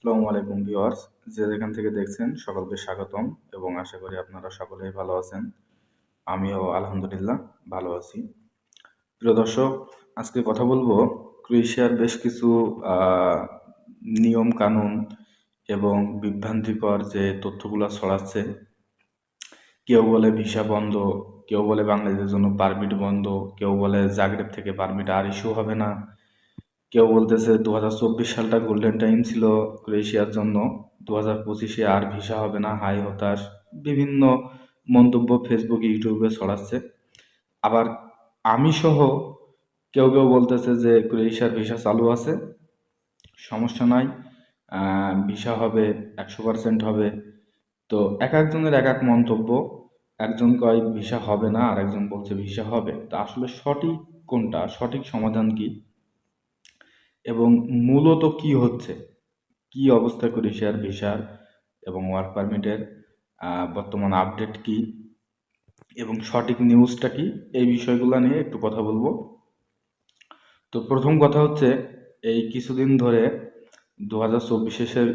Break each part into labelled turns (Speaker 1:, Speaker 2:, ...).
Speaker 1: আসসালামু আলাইকুম ভিউয়ার্স, যে যেখান থেকে দেখছেন সকলকে স্বাগতম এবং আশা করি আপনারা সকলেই ভালো আছেন। আমিও আলহামদুলিল্লাহ ভালো আছি। প্রিয় দর্শক, আজকে কথা বলব ক্রোয়েশিয়ার বেশ কিছু নিয়ম কানুন এবং বিভ্রান্তিকর যে তথ্যগুলো ছড়াচ্ছে। কেউ বলে ভিসা বন্ধ, কেউ বলে বাংলাদেশের জন্য পারমিট বন্ধ, কেউ বলে জাগরেব থেকে পারমিট আর ইস্যু হবে না। কেউ বলতেছে দু হাজার চব্বিশ সালটা গোল্ডেন টাইম ছিল ক্রোয়েশিয়ার জন্য দু হাজার পঁচিশে আর ভিসা হবে না, হাই হতাশ, বিভিন্ন মন্তব্য ফেসবুক ইউটিউবে ছড়াচ্ছে। আবার আমি সহ কেউ কেউ বলতেছে যে ক্রোয়েশিয়ার ভিসা চালু আছে, সমস্যা নাই ভিসা হবে, একশো পার্সেন্ট হবে। তো এক একজনের এক এক মন্তব্য, একজন কয় ভিসা হবে না আর একজন বলছে ভিসা হবে। তা আসলে সঠিক কোনটা, সঠিক সমাধান কি? এবং মূলত কি হচ্ছে? কি অবস্থা ক্রোয়েশিয়ার ভিসার এবং ওয়ার্ক পারমিটের বর্তমান আপডেট কি এবং সঠিক নিউজটা কি? এই বিষয়গুলো নিয়ে একটু কথা বলব। তো প্রথম কথা হচ্ছে, এই কিছুদিন ধরে দু হাজার চব্বিশের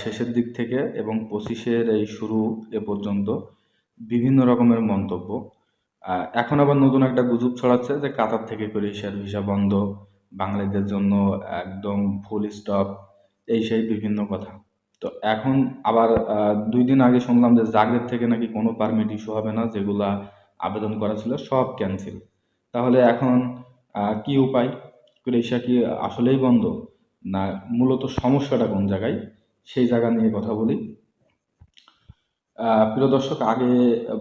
Speaker 1: শেষের দিক থেকে এবং পঁচিশের এই শুরু এ পর্যন্ত বিভিন্ন রকমের মন্তব্য। এখন আবার নতুন একটা গুজব ছড়াচ্ছে যে কাতার থেকে ক্রোয়েশিয়ার ভিসা বন্ধ বাঙালিদের জন্য একদম ফুল স্টপ এই সেই বিভিন্ন কথা। তো এখন আবার দুই দিন আগে শুনলাম যে জাগ্রেব থেকে নাকি কোনো পারমিট ইস্যু হবে না, যেগুলা আবেদন করা ছিল, সব ক্যান্সেল তাহলে এখন কি উপায়? ক্রোয়েশিয়া কি আসলেই বন্ধ? না, মূলত সমস্যাটা কোন জায়গায়? সেই জায়গা নিয়ে কথা বলি। প্রিয় দর্শক, আগে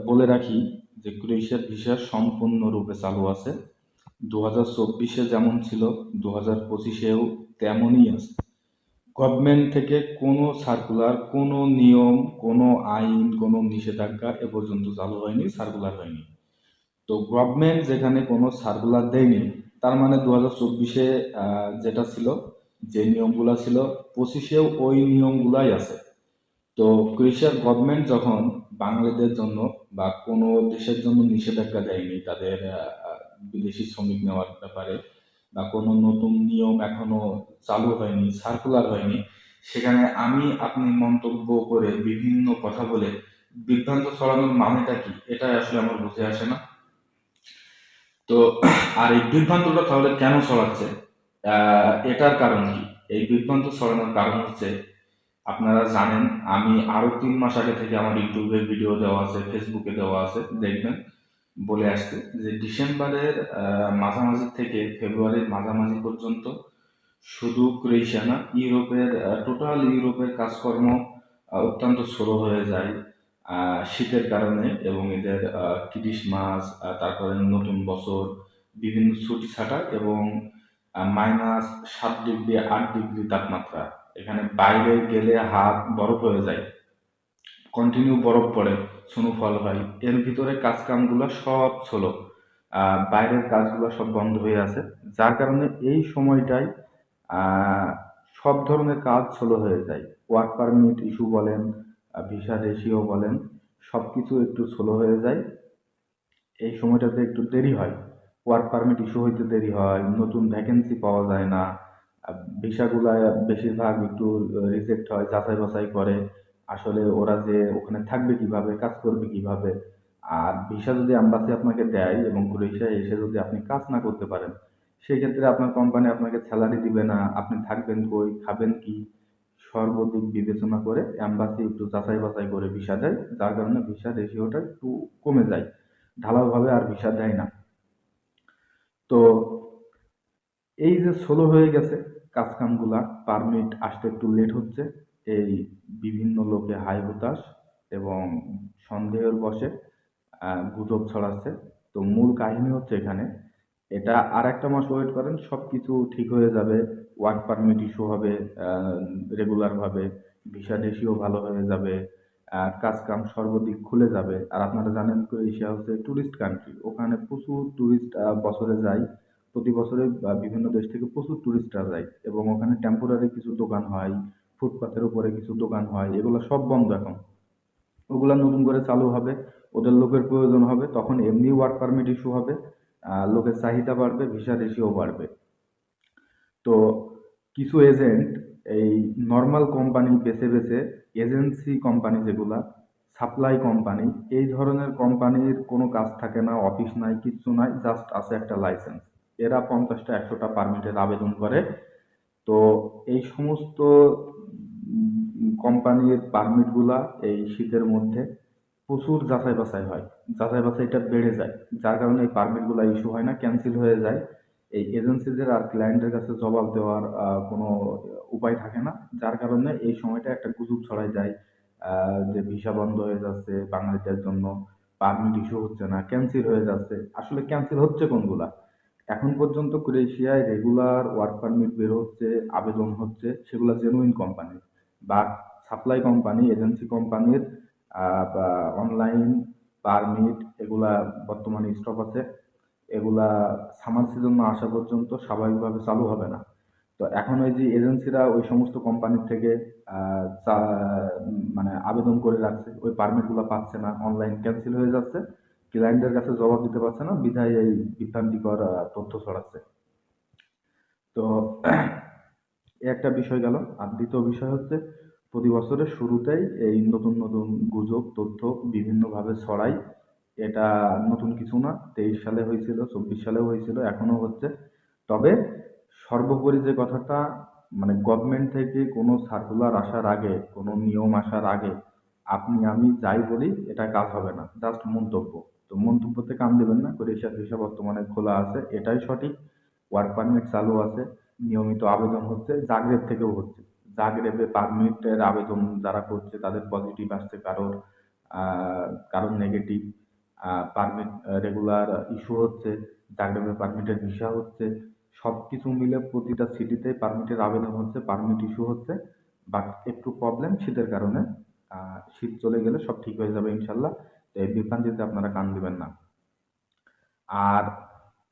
Speaker 1: বলে রাখি যে ক্রোয়েশিয়ার ভিসা সম্পূর্ণরূপে চালু আছে। দু হাজার চব্বিশে যেমন ছিল দু হাজার পঁচিশেও তেমনই আছে। গভর্নমেন্ট থেকে কোনো সার্কুলার কোনো নিয়ম, কোনো আইন, কোনো নিষেধাজ্ঞা এ পর্যন্ত চালু হয়নি সার্কুলার হয়নি। তো গভর্নমেন্ট যেখানে কোনো সার্কুলার দেয়নি, তার মানে দু হাজার চব্বিশে যেটা ছিল, যে নিয়মগুলো ছিল, পঁচিশেও ওই নিয়মগুলাই আছে। তো ক্রোয়েশিয়ার গভর্নমেন্ট যখন বাঙালিদের জন্য বা কোনো দেশের জন্য নিষেধাজ্ঞা দেয়নি, তাদের বিদেশি শ্রমিক নেওয়ার ব্যাপারে বা কোনো নতুন নিয়ম এখনও চালু হয়নি সার্কুলার হয়নি, সেখানে আমি আপনি মন্তব্য করে বিভিন্ন কথা বলে বিভ্রান্ত ছড়ানোর মানেটা কি? এটা আসলে আমার বুঝে আসে না। তো, আর এই বিভ্রান্তটা তাহলে কেন ছড়াচ্ছে? এটার কারণ কি? এই বিভ্রান্ত ছড়ানোর কারণ হচ্ছে, আপনারা জানেন, আমি আরও তিন মাস আগে থেকে আমার ইউটিউবে ভিডিও দেওয়া আছে ফেসবুকে দেওয়া আছে, দেখবেন। বলে আসছে যে ডিসেম্বরের মাঝামাঝি থেকে ফেব্রুয়ারির মাঝামাঝি পর্যন্ত শুধু ক্রোয়েশিয়া না, ইউরোপের টোটাল ইউরোপের কাজকর্ম অত্যন্ত স্লো হয়ে যায় শীতের কারণে এবং এদের ক্রিসমাস তারপরে নতুন বছর, বিভিন্ন ছুটি ছাটা এবং মাইনাস সাত ডিগ্রি, আট ডিগ্রি তাপমাত্রা। এখানে বাইরে গেলে হাত বরফ হয়ে যায়। কন্টিনিউ বরফ পড়ে স্নোফল হয়। এর ভিতরে কাজকামগুলো সব ছোলো। বাইরের কাজগুলো সব বন্ধ হয়ে আছে। যার কারণে এই সময়টায় সব ধরনের কাজ স্লো হয়ে যায়। ওয়ার্ক পারমিট ইস্যু বলেন ভিসা রেশিও বলেন সব কিছু একটু স্লো হয়ে যায়। এই সময়টাতে একটু দেরি হয়। ওয়ার্ক পারমিট ইস্যু হইতে দেরি হয়, নতুন ভ্যাকেন্সি পাওয়া যায় না। ভিসাগুলা বেশিরভাগ একটু রিজেক্ট হয় যাচাই বাছাই করে। আসলে ওরা যে ওখানে থাকবে কীভাবে, কাজ করবে কীভাবে, আর ভিসা যদি অ্যাম্বাসি আপনাকে দেয় এবং ক্রোয়েশিয়ায় এসে যদি আপনি কাজ না করতে পারেন সেই ক্ষেত্রে আপনার কোম্পানি আপনাকে স্যালারি দিবে না, আপনি থাকবেন কই, খাবেন কি, সর্বদিক বিবেচনা করে অ্যাম্বাসি একটু যাচাই বাছাই করে ভিসা দেয়, যার কারণে ভিসা রেশিওটা একটু কমে যায়, ঢালাওভাবে আর ভিসা দেয় না। তো এই যে সোলো হয়ে গেছে কাজ কামগুলা পারমিট আসতে একটু লেট হচ্ছে এই বিভিন্ন লোকে হাই হতাশ এবং সন্দেহের আহ, গুজব ছড়াচ্ছে। তো মূল কাহিনী হচ্ছে এখানে। এটা আর একটা মাস ওয়েট করেন সব কিছু ঠিক হয়ে যাবে ওয়ার্ক পারমিট ইস্যু হবে রেগুলার ভাবে ভিসা রেশিও ভালো হয়ে যাবে আহ, কাজ কাম সর্বদিক খুলে যাবে। আর আপনারা জানেন ক্রোয়েশিয়া হচ্ছে টুরিস্ট কান্ট্রি ওখানে প্রচুর টুরিস্ট বছরে যায়। প্রতি বছরে বিভিন্ন দেশ থেকে প্রচুর টুরিস্টরা যায়। এবং ওখানে টেম্পোরারি কিছু দোকান হয় ফুটপাতের উপরে কিছু দোকান হয়, এগুলো সব বন্ধ এখন। ওগুলো নতুন করে চালু হবে, ওদের লোকের প্রয়োজন হবে, তখন এমনি ওয়ার্ক পারমিট ইস্যু হবে লোকের চাহিদা বাড়বে ভিসা রেশিও বাড়বে। তো কিছু এজেন্ট এই নর্মাল কোম্পানি বেছে বেছে এজেন্সি কোম্পানি যেগুলা সাপ্লাই কোম্পানি এই ধরনের কোম্পানির কোনো কাজ থাকে না অফিস নাই, কিচ্ছু নাই জাস্ট আছে একটা লাইসেন্স এরা পঞ্চাশটা, একশোটা পারমিটের আবেদন করে। তো এই সমস্ত কোম্পানির পারমিটগুলা এই শীতের মধ্যে প্রচুর যাচাই বাছাই হয়। যাচাই বাছাইটা বেড়ে যায়, যার কারণে এই পারমিটগুলো ইস্যু হয় না ক্যান্সেল হয়ে যায়। এই এজেন্সিদের আর ক্লায়েন্টের কাছে জবাব দেওয়ার কোনো উপায় থাকে না, যার কারণে এই সময়টা একটা গুজব ছড়ায় যায় যে ভিসা বন্ধ হয়ে যাচ্ছে বাঙালিদের জন্য পারমিট ইস্যু হচ্ছে না ক্যান্সেল হয়ে যাচ্ছে। আসলে ক্যান্সেল হচ্ছে কোনগুলা? এখন পর্যন্ত ক্রোয়েশিয়ায় রেগুলার ওয়ার্ক পারমিট বের হচ্ছে, আবেদন হচ্ছে, সেগুলো জেনুইন কোম্পানি বা সাপ্লাই কোম্পানি এজেন্সি কোম্পানির বা অনলাইন পারমিট এগুলা বর্তমানে স্টপ আছে। এগুলা সামার সিজন না আসা পর্যন্ত স্বাভাবিকভাবে চালু হবে না। তো এখন ওই যে এজেন্সিরা ওই সমস্ত কোম্পানির থেকে মানে আবেদন করে রাখছে। ওই পারমিটগুলো পাচ্ছে না অনলাইন ক্যান্সেল হয়ে যাচ্ছে। ক্লায়েন্টের কাছে জবাব দিতে পারছে না, বিধায় এই বিভ্রান্তিকর তথ্য ছড়াচ্ছে। তো একটা বিষয় গেল, আর দ্বিতীয় বিষয় হচ্ছে প্রতি বছরের শুরুতেই এই নতুন নতুন গুজব, তথ্য বিভিন্নভাবে ছড়ায় এটা নতুন কিছু না, তেইশ সালে হয়েছিল, চব্বিশ সালেও হয়েছিল এখনও হচ্ছে। তবে সর্বোপরি যে কথাটা মানে গভর্নমেন্ট থেকে কোনো সার্কুলার আসার আগে, কোনো নিয়ম আসার আগে, আপনি, আমি যাই বলি, এটা কাজ হবে না জাস্ট মন্তব্য। তো মন্তব্যতে কান দেবেন না ক্রোয়েশিয়ার ভিসা বর্তমানে খোলা আছে, এটাই সঠিক। ওয়ার্ক পারমিট চালু আছে। নিয়মিত আবেদন হচ্ছে, জাগরেব থেকেও হচ্ছে। জাগরেবে পারমিটের আবেদন যারা করছে, তাদের পজিটিভ আসছে কারোর কারোর নেগেটিভ পারমিট রেগুলার ইস্যু হচ্ছে, জাগরেবে পারমিটের ভিসা হচ্ছে। সব কিছু মিলে প্রতিটা সিটিতে পারমিটের আবেদন হচ্ছে পারমিট ইস্যু হচ্ছে। বাট একটু প্রবলেম শীতের কারণে শীত চলে গেলে সব ঠিক হয়ে যাবে ইনশাল্লাহ। তো এই বিভ্রান্তিতে আপনারা কান দিবেন না। আর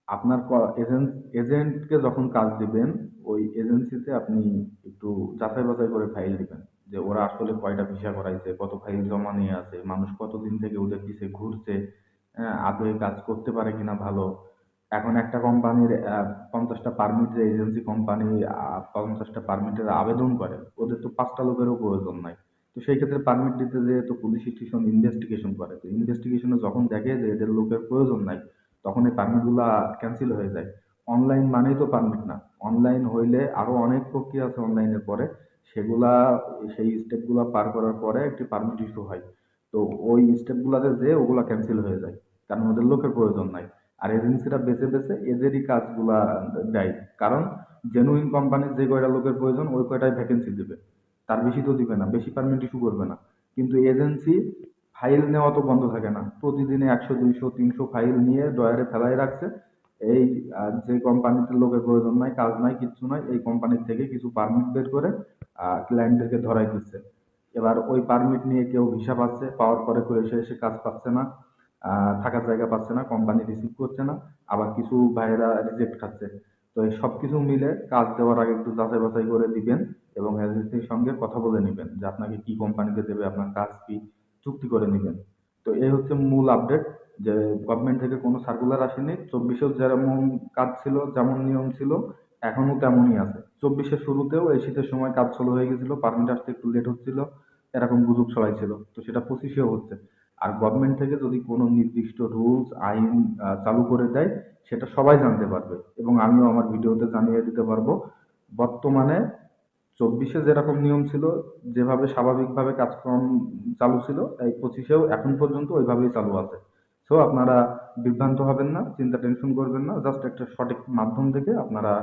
Speaker 1: আপনার এজেন্ট এজেন্টকে যখন কাজ দিবেন ওই এজেন্সিতে আপনি একটু যাচাই বাছাই করে ফাইল দিবেন। যে ওরা আসলে কয়টা ভিসা করাইছে কত ফাইল জমা নিয়ে আছে মানুষ কতদিন থেকে ওদের পিছে ঘুরছে হ্যাঁ, আদৌ কাজ করতে পারে কিনা ভালো। এখন একটা কোম্পানির পঞ্চাশটা পারমিট যে এজেন্সি কোম্পানি পঞ্চাশটা পারমিটের আবেদন করে ওদের তো পাঁচটা লোকেরও প্রয়োজন নাই। তো সেই ক্ষেত্রে পারমিট দিতে যেয়ে তো পুলিশ স্টেশন ইনভেস্টিগেশন করে তো ইনভেস্টিগেশনে যখন দেখে যে এদের লোকের প্রয়োজন নাই তখন এই পারমিটগুলো ক্যান্সেল হয়ে যায়। অনলাইন মানেই তো পারমিট না। অনলাইন হইলে আরও অনেক প্রক্রিয়া আছে অনলাইনের পরে। সেগুলা, সেই স্টেপগুলো পার করার পরে একটি পারমিট ইস্যু হয়। তো ওই স্টেপগুলোতে যে ওগুলা ক্যান্সেল হয়ে যায়। কারণ ওদের লোকের প্রয়োজন নাই। আর এজেন্সিরা বেছে বেছে এদেরই কাজগুলা দেয়। কারণ জেনুইন কোম্পানির যে কয়টা লোকের প্রয়োজন, ওই কয়টাই ভ্যাকেন্সি দেবে। তার বেশি তো দিবে না, বেশি পারমিট ইস্যু করবে না। কিন্তু এজেন্সি ফাইল নেওয়া তো বন্ধ থাকে না। প্রতিদিনে একশো, দুইশো, তিনশো ফাইল নিয়ে ডয়ারে ফেলাই রাখছে। এই যে কোম্পানিতে লোকের প্রয়োজন নাই, কাজ নাই, কিচ্ছু নাই, এই কোম্পানির থেকে কিছু পারমিট বের করে ক্লায়েন্টদেরকে ধরাই দিচ্ছে। এবার ওই পারমিট নিয়ে কেউ ভিসা পাচ্ছে, পাওয়ার পরে করে এসে এসে কাজ পাচ্ছে না থাকার জায়গা পাচ্ছে না, কোম্পানি রিসিভ করছে না, আবার কিছু ভাইয়েরা রিজেক্ট খাচ্ছে। তো এই সব কিছু মিলে কাজ দেওয়ার আগে একটু যাচাই বাছাই করে দিবেন এবং এজেন্সির সঙ্গে কথা বলে নেবেন যে আপনাকে কি কোম্পানিতে দেবে, আপনার কাজ কি চুক্তি করে নেবেন। তো এই হচ্ছে মূল আপডেট যে গভর্নমেন্ট থেকে কোনো সার্কুলার আসেনি। চব্বিশেও যেমন কাজ ছিল, যেমন নিয়ম ছিল, এখনও তেমনই আছে। চব্বিশের শুরুতেও এই শীতের সময় কাজ চালু হয়ে গেছিল পারমিট আসতে একটু লেট হচ্ছিল, এরকম গুজব ছড়াইছিল। তো সেটা পঁচিশেও হচ্ছে। আর গভর্নমেন্ট থেকে যদি কোনো নির্দিষ্ট রুলস আইন চালু করে দেয়, সেটা সবাই জানতে পারবে। এবং আমিও আমার ভিডিওতে জানিয়ে দিতে পারব। বর্তমানে চব্বিশে যেরকম নিয়ম ছিল, যেভাবে স্বাভাবিকভাবে কাজকর্ম চালু ছিল এই পঁচিশেও এখন পর্যন্ত ওইভাবেই চালু আছে। সো আপনারা বিভ্রান্ত হবেন না, চিন্তা টেনশন করবেন না জাস্ট একটা সঠিক মাধ্যম থেকে আপনারা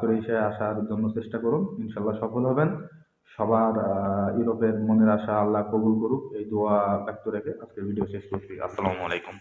Speaker 1: ক্রোয়েশিয়ায় আসার জন্য চেষ্টা করুন, ইনশাল্লাহ সফল হবেন। সবার ইউরোপের মনের আশা আল্লাহ কবুল করুক, এই দোয়া ব্যক্ত রেখে আজকের ভিডিও শেষ করছি। আসসালামু আলাইকুম।